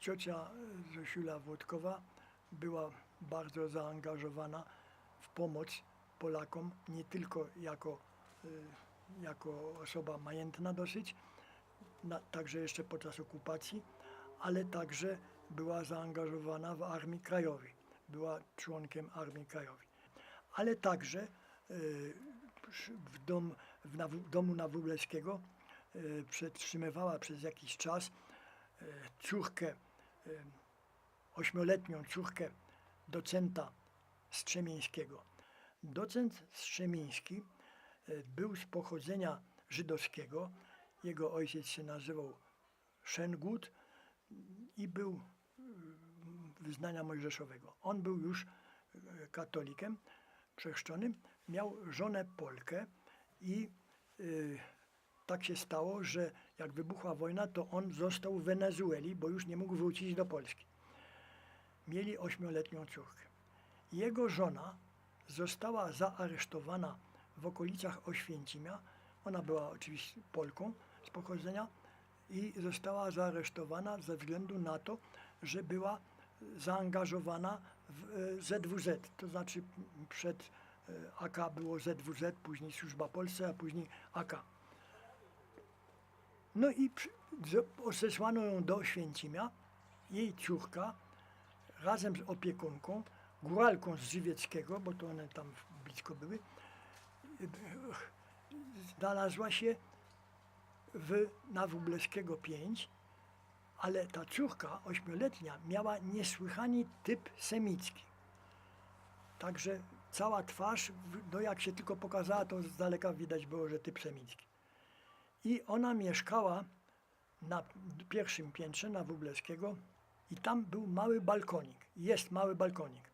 Ciocia Zosiula Włodkowa była bardzo zaangażowana w pomoc Polakom, nie tylko jako, y, jako osoba majętna dosyć, na, także jeszcze podczas okupacji, ale także była zaangażowana w Armii Krajowej. Była członkiem Armii Krajowej. Ale także y, w, dom, w, na, w domu na Wróblewskiego y, przetrzymywała przez jakiś czas córkę, ośmioletnią córkę docenta Strzemińskiego. Docent Strzemiński e, był z pochodzenia żydowskiego. Jego ojciec się nazywał Szengut i był e, wyznania mojżeszowego. On był już e, katolikiem przechrzczonym, miał żonę Polkę i tak się stało, że jak wybuchła wojna, to on został w Wenezueli, bo już nie mógł wrócić do Polski. Mieli ośmioletnią córkę. Jego żona została zaaresztowana w okolicach Oświęcimia. Ona była oczywiście Polką z pochodzenia i została zaaresztowana ze względu na to, że była zaangażowana w e, ZWZ, to znaczy przed e, AK było ZWZ, później Służba Polska, a później AK. No i zesłano ją do Oświęcimia. Jej córka razem z opiekunką, góralką z Żywieckiego, bo to one tam blisko były, znalazła się w, na Wróblewskiego 5, ale ta córka ośmioletnia miała niesłychanie typ semicki. Także cała twarz, no jak się tylko pokazała, to z daleka widać było, że typ semicki. I ona mieszkała na pierwszym piętrze na Wróblewskiego i tam był mały balkonik. Jest mały balkonik,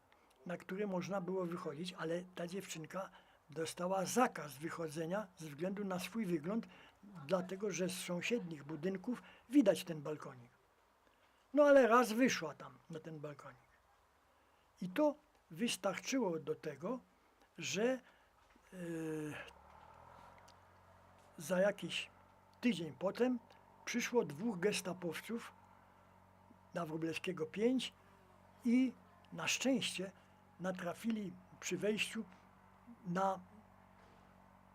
na który można było wychodzić, ale ta dziewczynka dostała zakaz wychodzenia ze względu na swój wygląd, dlatego że z sąsiednich budynków widać ten balkonik. No ale raz wyszła tam na ten balkonik. I to wystarczyło do tego, że yy, za jakiś tydzień potem przyszło dwóch gestapowców na Wróblewskiego 5 i na szczęście natrafili przy wejściu na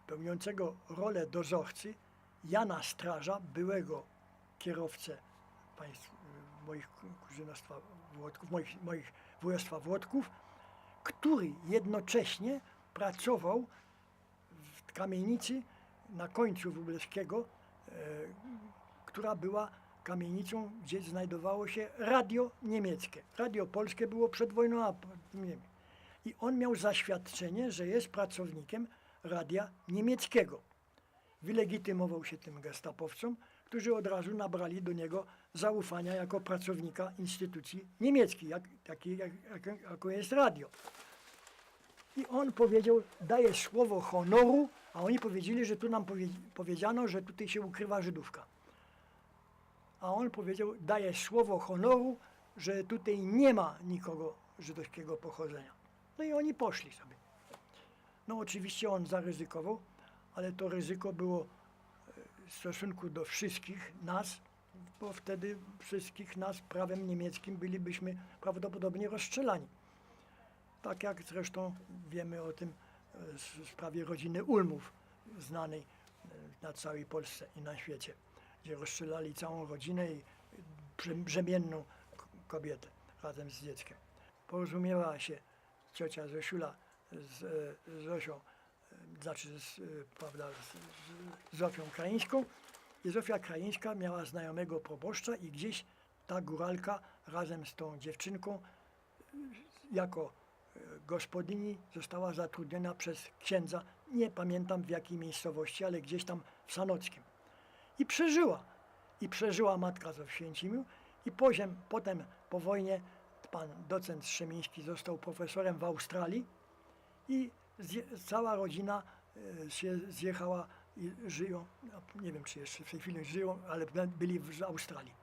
pełniącego rolę dozorcy Jana Straża, byłego kierowcę państw, moich kuzynostwa Włodków, moich, moich województwa Włodków, który jednocześnie pracował w kamienicy na końcu Wróblewskiego, która była kamienicą, gdzie znajdowało się radio niemieckie. Radio polskie było przed wojną, a. I on miał zaświadczenie, że jest pracownikiem radia niemieckiego. Wylegitymował się tym gestapowcom, którzy od razu nabrali do niego zaufania jako pracownika instytucji niemieckiej, jak, takiej jak, jak, jaką jest radio. I on powiedział, daje słowo honoru, a oni powiedzieli, że tu nam powie, powiedziano, że tutaj się ukrywa Żydówka. A on powiedział, daje słowo honoru, że tutaj nie ma nikogo żydowskiego pochodzenia. No i oni poszli sobie. No oczywiście on zaryzykował, ale to ryzyko było e, w stosunku do wszystkich nas, bo wtedy wszystkich nas prawem niemieckim bylibyśmy prawdopodobnie rozstrzelani. Tak jak zresztą wiemy o tym w sprawie rodziny Ulmów, znanej e, na całej Polsce i na świecie, gdzie rozstrzelali całą rodzinę i brze- brzemienną kobietę razem z dzieckiem. Porozumiewała się ciocia Zosiula z e, Zosią, e, znaczy z, prawda, z, z Zofią Kraińską i Zofia Kraińska miała znajomego proboszcza i gdzieś ta góralka razem z tą dziewczynką jako gospodyni została zatrudniona przez księdza, nie pamiętam w jakiej miejscowości, ale gdzieś tam w Sanockim. I przeżyła. I przeżyła matka z Oświęcimiu i poziem, potem po wojnie pan docent Strzemiński został profesorem w Australii i zje, cała rodzina e, się zjechała i żyją, nie wiem czy jeszcze w tej chwili żyją, ale byli w Australii.